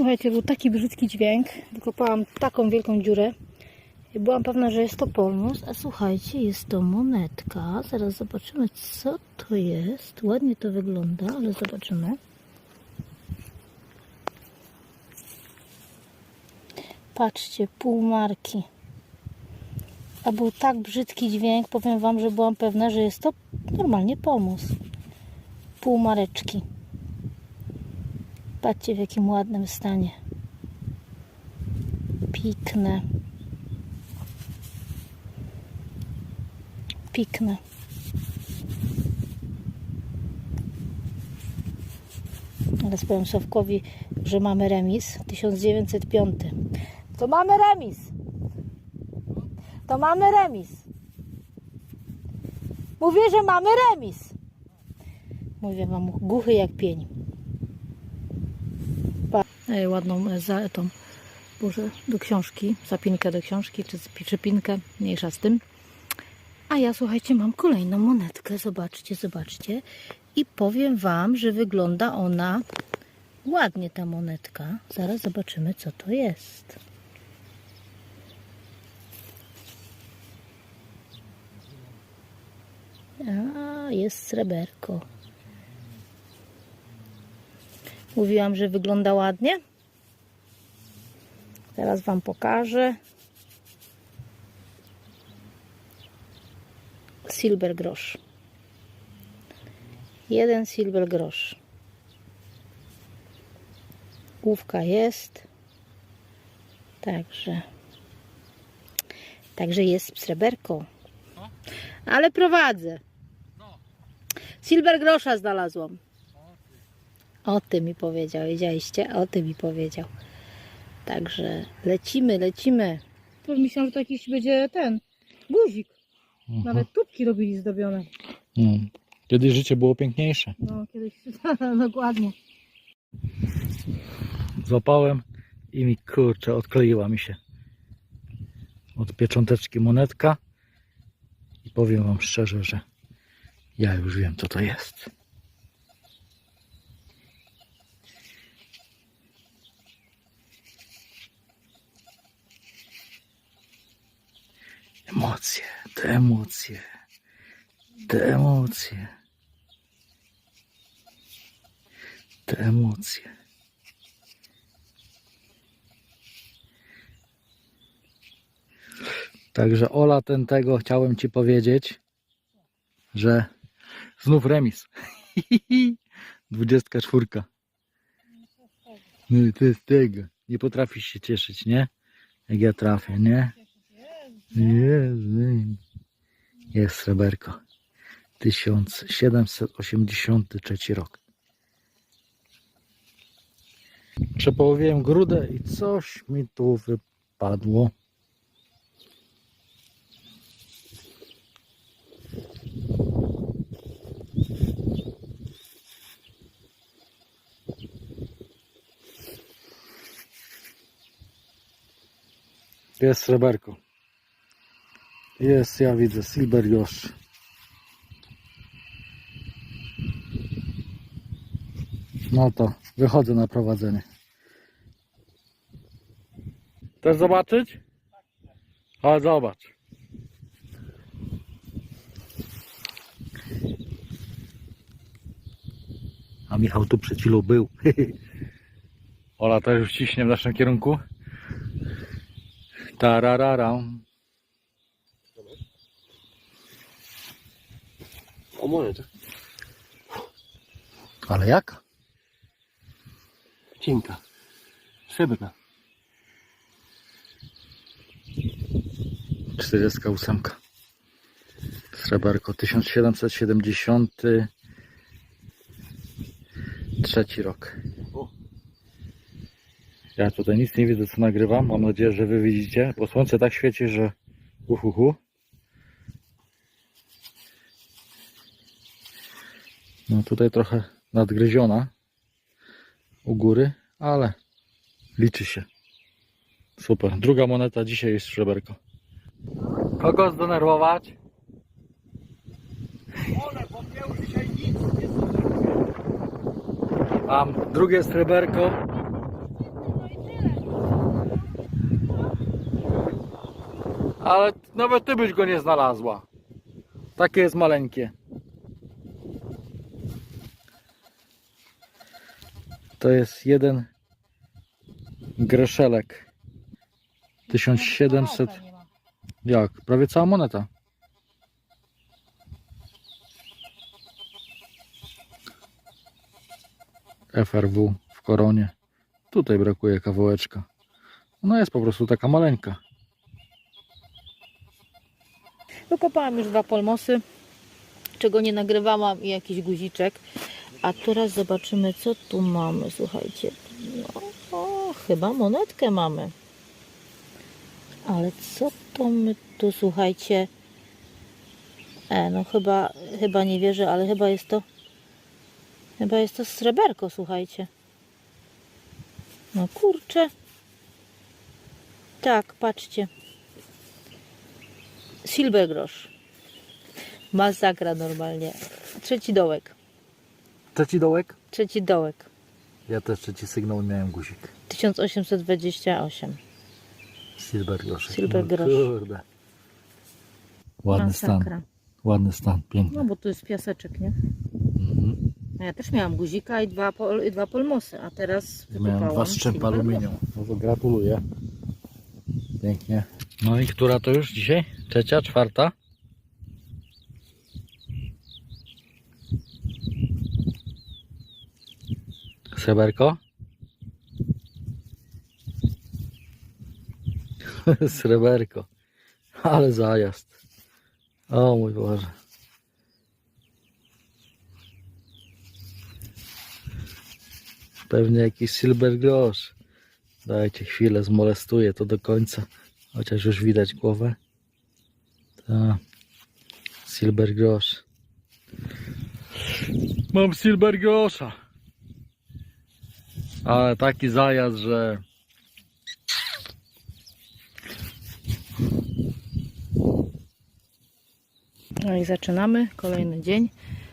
Słuchajcie, był taki brzydki dźwięk. Wykopałam taką wielką dziurę. Byłam pewna, że jest to polmus. A słuchajcie, jest to monetka. Zaraz zobaczymy, co to jest. Ładnie to wygląda, ale zobaczymy. Patrzcie, pół marki. A był tak brzydki dźwięk, powiem Wam, że byłam pewna, że jest to normalnie pomóc. Pół mareczki. Patrzcie w jakim ładnym stanie. Pikne. Pikne. Teraz powiem Sławkowi, że mamy remis 1905. To mamy remis. To mamy remis. Mówię, że mamy remis. Mówię wam, głuchy jak pień. Ej, ładną e, za tą, boże, do książki, zapinkę do książki, czy przypinkę, mniejsza z tym. A ja, słuchajcie, mam kolejną monetkę, zobaczcie, zobaczcie. I powiem wam, że wygląda ona ładnie, ta monetka. Zaraz zobaczymy, co to jest. A, jest sreberko. Mówiłam, że wygląda ładnie. Teraz Wam pokażę. Silver grosz. Jeden silver grosz. Główka jest. Także. Także jest sreberko. Ale prowadzę. Silver grosza znalazłam. O ty mi powiedział, wiedzieliście? O ty mi powiedział. Także lecimy, lecimy. To myślałam, że to jakiś będzie ten guzik. Nawet tubki robili zdobione. Mm. Kiedyś życie było piękniejsze. No, kiedyś dokładnie. Złapałem i mi kurczę, odkleiła mi się od piecząteczki monetka. I powiem wam szczerze, że ja już wiem co to jest. Emocje, te emocje, te emocje, te emocje. Także Ola ten tego chciałem ci powiedzieć, że znów remis. 24. No to jest tego. Nie potrafisz się cieszyć, nie? Jak ja trafię, nie? Jezu. Jest sreberko. 1783 rok. Przepołowiłem grudę i coś mi tu wypadło. Jest sreberko. Jest, ja widzę, silver już. No to wychodzę na prowadzenie. Chcesz zobaczyć? Chodź zobacz. A Michał tu przed chwilą był. Ola też już ciśnie w naszym kierunku. Tarararam. O monetę. Ale jak? Cienka. Srebrna. 48. Sreberko 1773 rok. Ja tutaj nic nie widzę co nagrywam. Mam nadzieję, że wy widzicie, bo słońce tak świeci, że uhuhu. Tutaj trochę nadgryziona u góry, ale liczy się. Super. Druga moneta dzisiaj jest sreberko. Kogo zdenerwować? Mam drugie sreberko. Ale nawet ty byś go nie znalazła. Takie jest maleńkie. To jest jeden greszelek. 1700. Nie ma. Jak? Prawie cała moneta. FRW w koronie. Tutaj brakuje kawałeczka. No jest po prostu taka maleńka. Wykopałam już dwa polmosy, czego nie nagrywałam i jakiś guziczek. A teraz zobaczymy, co tu mamy. Słuchajcie, no, o, chyba monetkę mamy. Ale co to my tu, słuchajcie? E, no chyba, chyba nie wierzę, ale chyba jest to, chyba jest to sreberko, słuchajcie. No kurczę. Tak, patrzcie. Silbergrosz. Masakra normalnie. Trzeci dołek. Trzeci dołek? Trzeci dołek. Ja też trzeci sygnał miałem guzik. 1828. Silver grosz. Silver grosz. Kurde. Ładny stan. Masakra. Ładny stan. Piękny. No bo tu jest piaseczek, nie? Mhm. No Ja też miałam guzika i dwa, pol, i dwa polmosy, a teraz Ja miałem dwa strzępy silver aluminium. No to gratuluję. Pięknie. No i która to już dzisiaj? Trzecia, czwarta? Sreberko? Sreberko. Ale zajazd. O mój Boże. Pewnie jakiś silver grosz. Dajcie chwilę, zmolestuję to do końca. Chociaż już widać głowę. Ta. Silver grosz. Mam silver grosza. Ale taki zajazd, że No i zaczynamy. Kolejny dzień.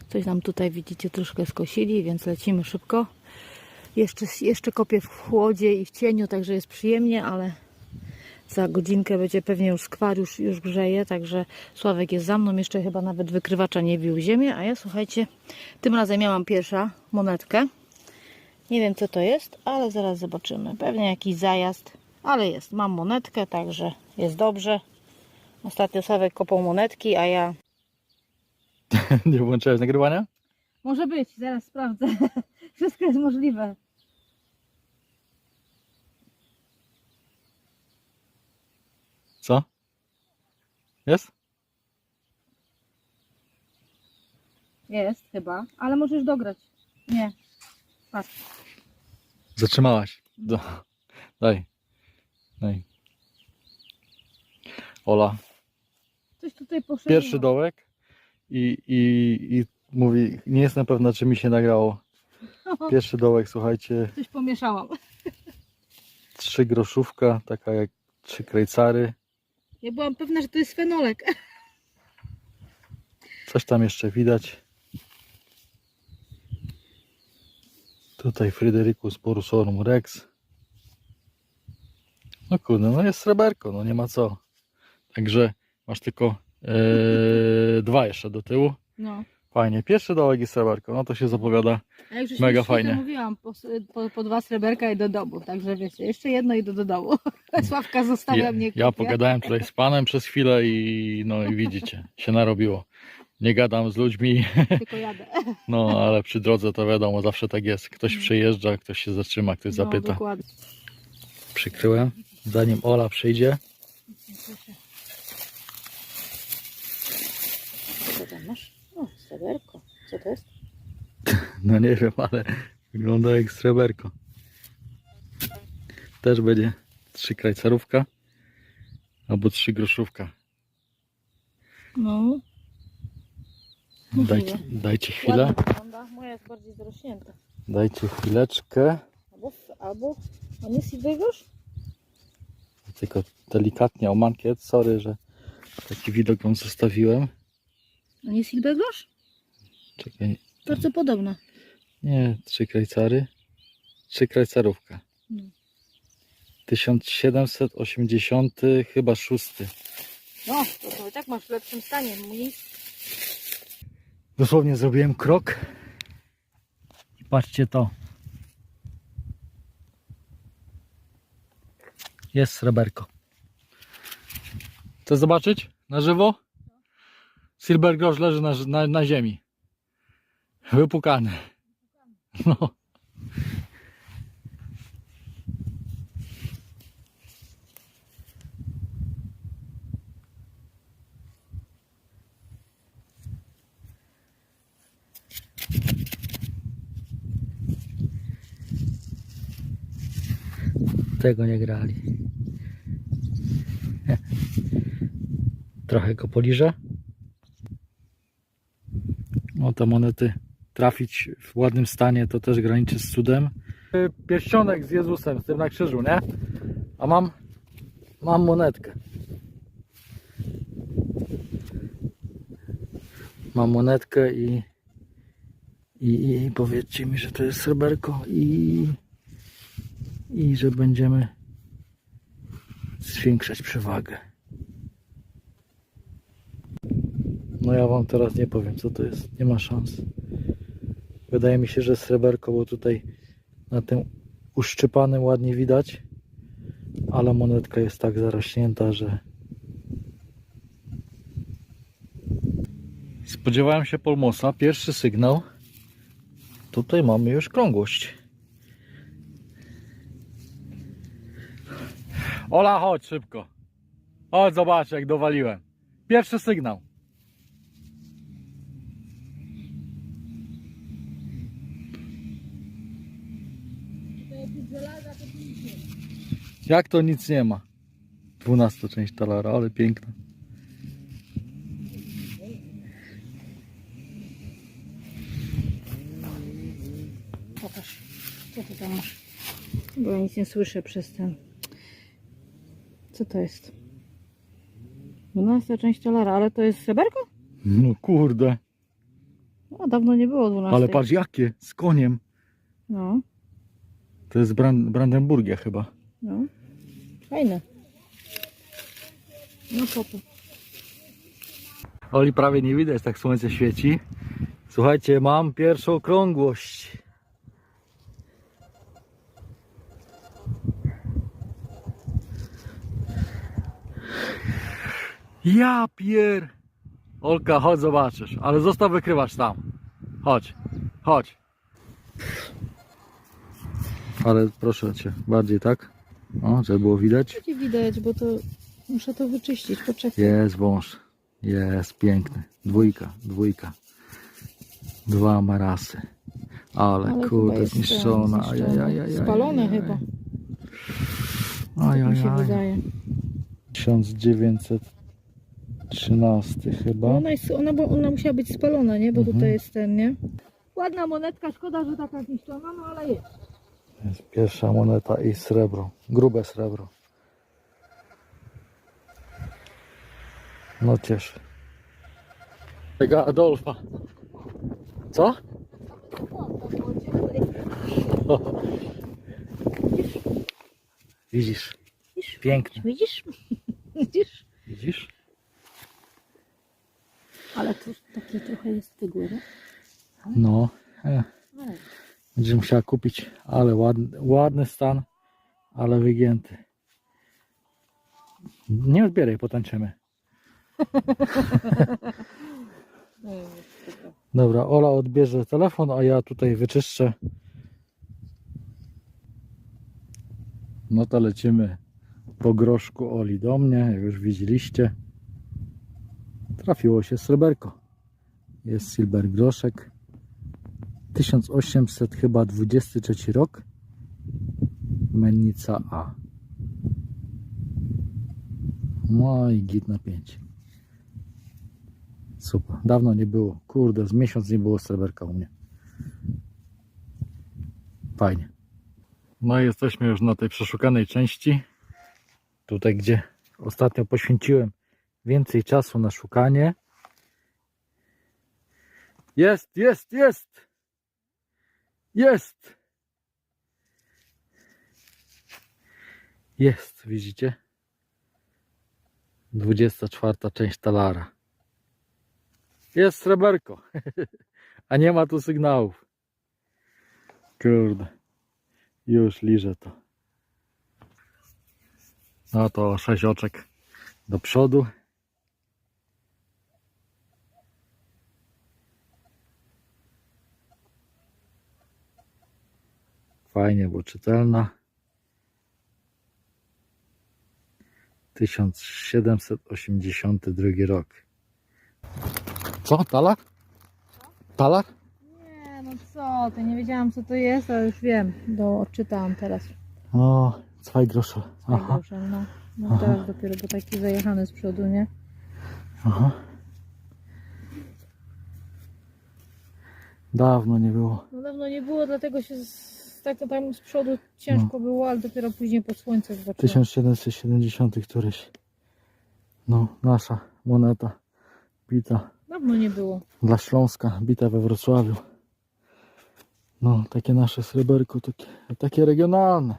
Coś nam tutaj widzicie troszkę skosili, więc lecimy szybko. Jeszcze, jeszcze kopię w chłodzie i w cieniu, także jest przyjemnie, ale za godzinkę będzie pewnie już skwar, już, już grzeje, także Sławek jest za mną, jeszcze chyba nawet wykrywacza nie bił ziemię, a ja słuchajcie, tym razem miałam pierwsza monetkę. Nie wiem co to jest, ale zaraz zobaczymy. Pewnie jakiś zajazd, ale jest. Mam monetkę, także jest dobrze. Ostatnio Sławek kopał monetki, a ja nie włączyłeś nagrywania? Może być, zaraz sprawdzę. Wszystko jest możliwe. Co? Jest? Jest chyba, ale możesz dograć. Nie. Patrz. Zatrzymałaś. Do. Daj. Daj. Ola, Coś tutaj poszło. pierwszy dołek i, i, i mówi, nie jestem pewna, czy mi się nagrało. Pierwszy dołek, słuchajcie, Coś pomieszałam. trzy groszówka, taka jak trzy krejcary. Ja byłam pewna, że to jest fenolek. Coś tam jeszcze widać. Tutaj Fryderykus Borusorum Rex. No kurde, no jest sreberko, no nie ma co. Także masz tylko e, dwa jeszcze do tyłu. No. Fajnie. Pierwszy dołek i sreberko, no to się zapowiada. A jak już Mega fajnie. mówiłam, po, po, po dwa sreberka i do domu. Także wiecie, jeszcze jedno i do, do domu. Sławka zostawia Ja, mnie. ja kopie. pogadałem tutaj z panem przez chwilę i no i widzicie, się narobiło. Nie gadam z ludźmi, Tylko jadę. no ale przy drodze to wiadomo, zawsze tak jest. Ktoś przyjeżdża, ktoś się zatrzyma, ktoś No, zapyta. dokładnie. Przykryłem, zanim Ola przyjdzie. Co tam masz? O, sreberko. Co to jest? No nie wiem, ale wygląda jak sreberko. Też będzie trzy krajcarówka albo trzy groszówka. No. Dajcie, dajcie chwilę. Moja jest bardziej zrośnięta. dajcie chwileczkę. Albo, albo on jest i wygosz? Tylko delikatnie o mankiet, sorry, że taki widok wam zostawiłem. On jest silbergosz? Czekaj, Bardzo podobna. nie, trzy krajcary, trzy krajcarówka. No. 1780 chyba szósty No, to, to i tak masz w lepszym stanie. Mój Dosłownie zrobiłem krok. I patrzcie to. Jest sreberko. Chcesz zobaczyć na żywo? Silver Grosz leży na, na, na ziemi. Wypukany. No. Tego nie grali. Trochę go poliżę. No te monety trafić w ładnym stanie to też graniczy z cudem. Pierścionek z Jezusem, z tym na krzyżu, nie? A mam, mam monetkę. Mam monetkę i, i, i powiedzcie mi, że to jest sreberko i, i że będziemy zwiększać przewagę. No ja wam teraz nie powiem co to jest, nie ma szans. Wydaje mi się, że sreberko, bo tutaj na tym uszczypanym ładnie widać, ale monetka jest tak zarośnięta, że Spodziewałem się polmosa, pierwszy sygnał. Tutaj mamy już krągłość. Ola, chodź szybko. Chodź, zobacz jak dowaliłem. Pierwszy sygnał. Jak to nic nie ma? 12 część talara, ale piękna. Pokaż, co ty tam masz. Bo ja nic nie słyszę przez ten. Co to jest? 12 część talara, ale to jest sreberko? No kurde. No, dawno nie było 12. Ale patrz jakie, z koniem. No, To jest Brand Brandenburgia chyba. no. Fajne. No popo. Oli prawie nie widać, tak słońce świeci. Słuchajcie, mam pierwszą okrągłość. Ja pier... Olka, chodź zobaczysz, ale zostaw wykrywacz tam. Chodź, chodź. Ale proszę Cię, bardziej tak? O, żeby było widać. Nie widać, bo to muszę to wyczyścić, poczekaj. Jest wąż, jest piękny. Dwójka, dwójka. Dwa marasy. Ale, Ale kurde, zniszczona. Spalone chyba. Ajajaj. Tak mi się wydaje. 1900 13 chyba. No ona, jest, ona, bo ona musiała być spalona, nie? Bo mhm. tutaj jest ten, nie? Ładna monetka, szkoda, że taka zniszczona, no ale jest. Jest pierwsza moneta i srebro, grube srebro. No cieszy. Tego Adolfa. Co? Widzisz? Widzisz? Piękny. Widzisz? Widzisz? Widzisz? Ale to taki trochę jest wygły? No. E, będziesz musiała kupić, ale ładny, ładny stan, ale wygięty. Nie odbieraj, potańczymy. Dobra, Ola odbierze telefon, a ja tutaj wyczyszczę. No to lecimy po groszku Oli do mnie, jak już widzieliście. Trafiło się sreberko. Jest silver groszek. 1800 chyba 23 rok. Mennica A. No i git na 5. Super. Dawno nie było. Kurde, z miesiąc nie było sreberka u mnie. Fajnie. No i jesteśmy już na tej przeszukanej części. Tutaj, gdzie ostatnio poświęciłem więcej czasu na szukanie. Jest, jest, jest! Jest! Jest, widzicie? 24 część talara. Jest sreberko. A nie ma tu sygnałów. Kurde. Już liżę to. No to sześć oczek do przodu. Fajnie, bo czytelna. 1782 rok. Co? Talar? Talar? Nie, no co ty, nie wiedziałam co to jest, ale już wiem, bo odczytałam teraz. O, zwei grosze. Aha, Aha. No, no teraz dopiero, bo taki zajechany z przodu, nie? aha. Dawno nie było. No dawno nie było, dlatego się z, tak to tam z przodu ciężko było, ale dopiero później pod słońce zobaczyłam. 1770 któryś. No, nasza moneta bita Dawno nie było. dla Śląska, bita we Wrocławiu. No, takie nasze sreberko, takie, takie regionalne.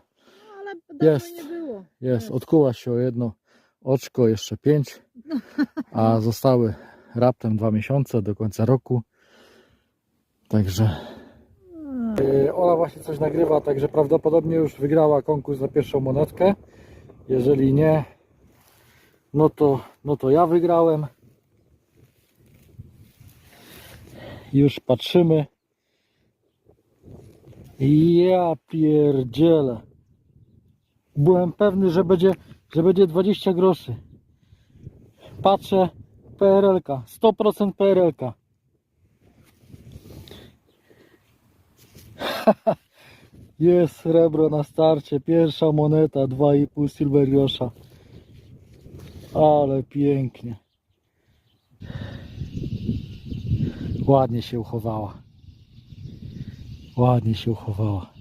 No, ale dawno Jest. nie było. Jest, odkuła się o jedno oczko, jeszcze pięć, a zostały raptem dwa miesiące do końca roku. Także. E, Ola właśnie coś nagrywa, także prawdopodobnie już wygrała konkurs na pierwszą monetkę. Jeżeli nie, no to, no to ja wygrałem. Już patrzymy. Ja pierdzielę. Byłem pewny, że będzie, że będzie 20 groszy. Patrzę, PRL-ka, 100% PRL-ka. Jest srebro na starcie, pierwsza moneta, 2,5 silver grosza. Ale pięknie. Ładnie się uchowała. Ładnie się uchowała.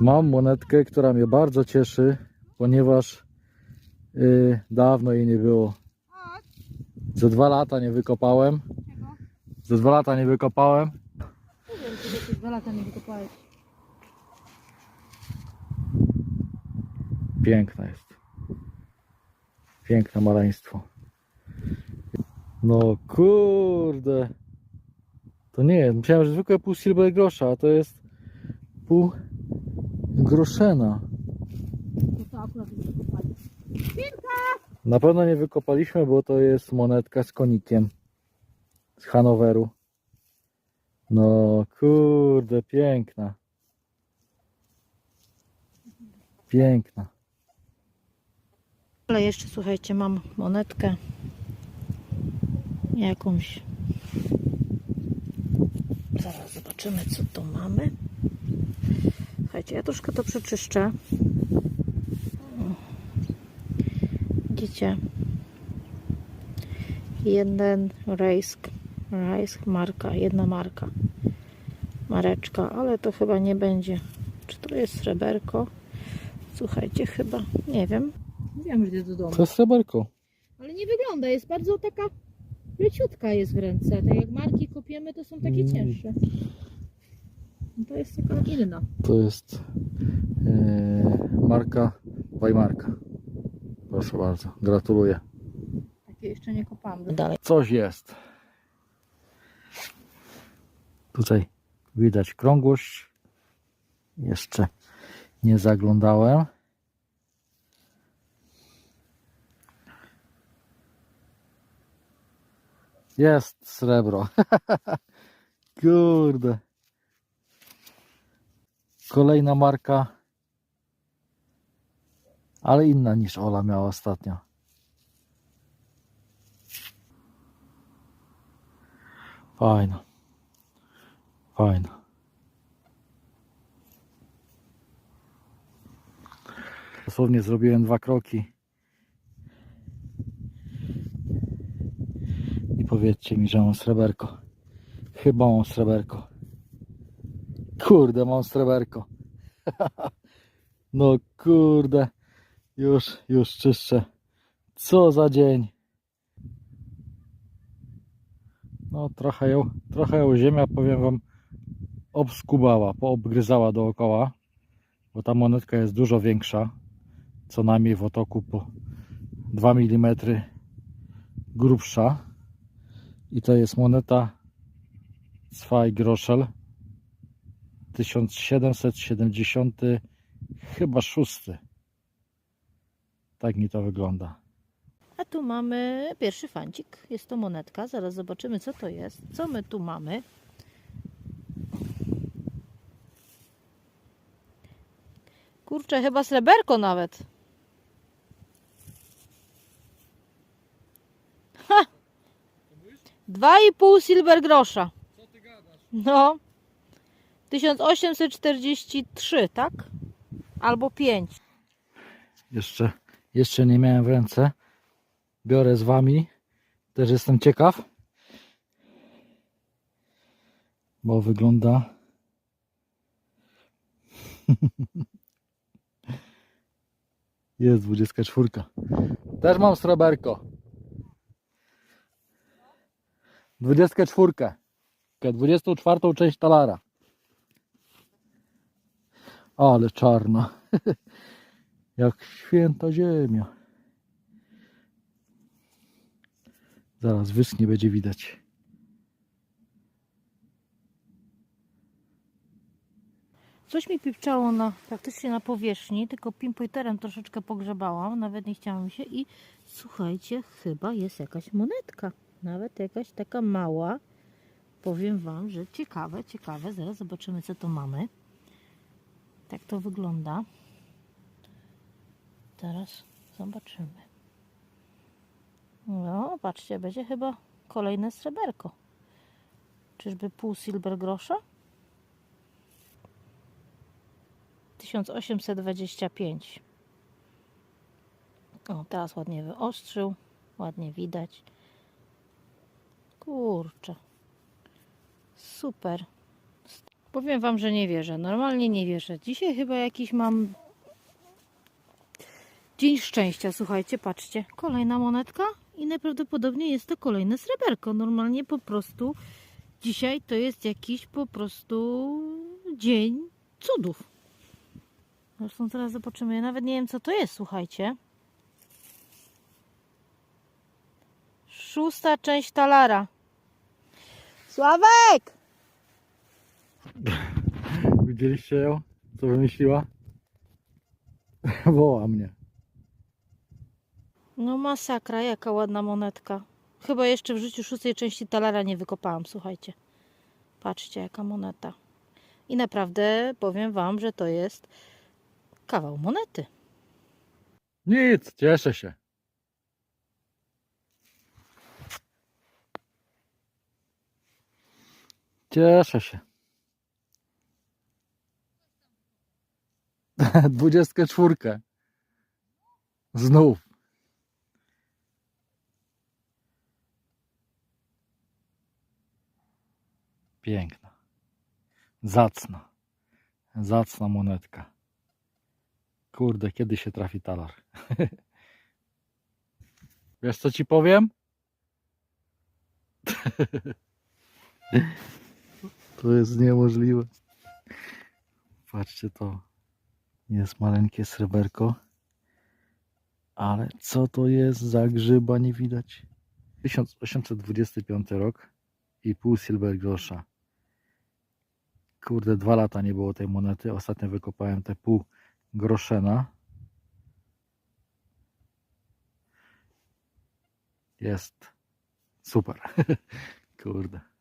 Mam monetkę, która mnie bardzo cieszy, ponieważ y, dawno jej nie było. Za dwa lata nie wykopałem. Za dwa lata nie wykopałem. Nie wiem, czy to dwa lata nie wykopałeś. Piękna jest. Piękne maleństwo. No kurde. To nie jest. Myślałem, że zwykłe pół silver grosza, a to jest pół groszena. To to akurat nie wykopali. Na pewno nie wykopaliśmy, bo to jest monetka z konikiem z Hanoweru. No kurde, piękna. Piękna. Ale jeszcze słuchajcie, mam monetkę. Jakąś. Zaraz zobaczymy, co to mamy. Słuchajcie, ja troszkę to przeczyszczę. Widzicie? Jeden rejsk. Rejsk marka, jedna marka. Mareczka, ale to chyba nie będzie. Czy to jest sreberko? Słuchajcie, chyba, nie wiem. Wiem, że idę do domu. To jest sreberko. Ale nie wygląda, jest bardzo taka leciutka jest w ręce. Tak jak marki kopiemy, to są takie Mm. cięższe. No To jest taka inna. To jest e, marka Weimarka. Proszę bardzo, gratuluję. Takie jeszcze nie kopałam. Dalej. Coś jest. Tutaj widać krągłość. Jeszcze nie zaglądałem. Jest srebro. Kurde. Kolejna marka. Ale inna niż Ola miała ostatnio. Fajna. Fajna. Dosłownie zrobiłem dwa kroki. I powiedzcie mi, że mam sreberko. Chyba mam sreberko. Kurde, mam sreberko. No kurde. Już, już czyszczę. Co za dzień. No trochę ją, trochę ją ziemia, powiem wam, obskubała, poobgryzała dookoła, bo ta monetka jest dużo większa, co najmniej w otoku po 2 mm grubsza. I to jest moneta Zwei Groschel 1770 chyba szósty. Tak mi to wygląda. A tu mamy pierwszy fancik. Jest to monetka. Zaraz zobaczymy, co to jest. Co my tu mamy? Kurczę, chyba sreberko nawet. Ha! Dwa i pół silver grosza. No. 1843, tak? Albo 5. Jeszcze, jeszcze nie miałem w ręce. Biorę z wami. Też jestem ciekaw. Bo wygląda. Jest 24. Też mam sreberko. 24. 24 część talara. Ale czarna. Jak święta ziemia. Zaraz wyschnie, będzie widać. Coś mi pipczało na, praktycznie na powierzchni, tylko pinpointerem troszeczkę pogrzebałam, nawet nie chciałam się i słuchajcie, chyba jest jakaś monetka, nawet jakaś taka mała. Powiem Wam, że ciekawe, ciekawe, zaraz zobaczymy co to mamy. Tak to wygląda. Teraz zobaczymy. No, patrzcie, będzie chyba kolejne sreberko. Czyżby pół silver grosza? 1825. O, teraz ładnie wyostrzył, ładnie widać. Kurczę. Super. Powiem wam, że nie wierzę. Normalnie nie wierzę. Dzisiaj chyba jakiś mam dzień szczęścia. Słuchajcie, patrzcie. Kolejna monetka i najprawdopodobniej jest to kolejne sreberko. Normalnie po prostu dzisiaj to jest jakiś po prostu dzień cudów. Zresztą teraz zobaczymy. Ja nawet nie wiem, co to jest, słuchajcie. Szósta część talara. Sławek! Widzieliście ją? Co wymyśliła? Woła mnie. No masakra, jaka ładna monetka. Chyba jeszcze w życiu szóstej części talara nie wykopałam, słuchajcie. Patrzcie, jaka moneta. I naprawdę powiem wam, że to jest kawał monety. Nic, cieszę się. Cieszę się. Dwudziestkę czwórkę. Znów. Piękna. Zacna. Zacna monetka. Kurde, kiedy się trafi talar? Wiesz co ci powiem? To jest niemożliwe. Patrzcie to. Jest maleńkie sreberko. Ale co to jest za grzyba nie widać? 1825 rok i pół silver grosza. Kurde, dwa lata nie było tej monety. Ostatnio wykopałem te pół groszena. Jest super. Kurde.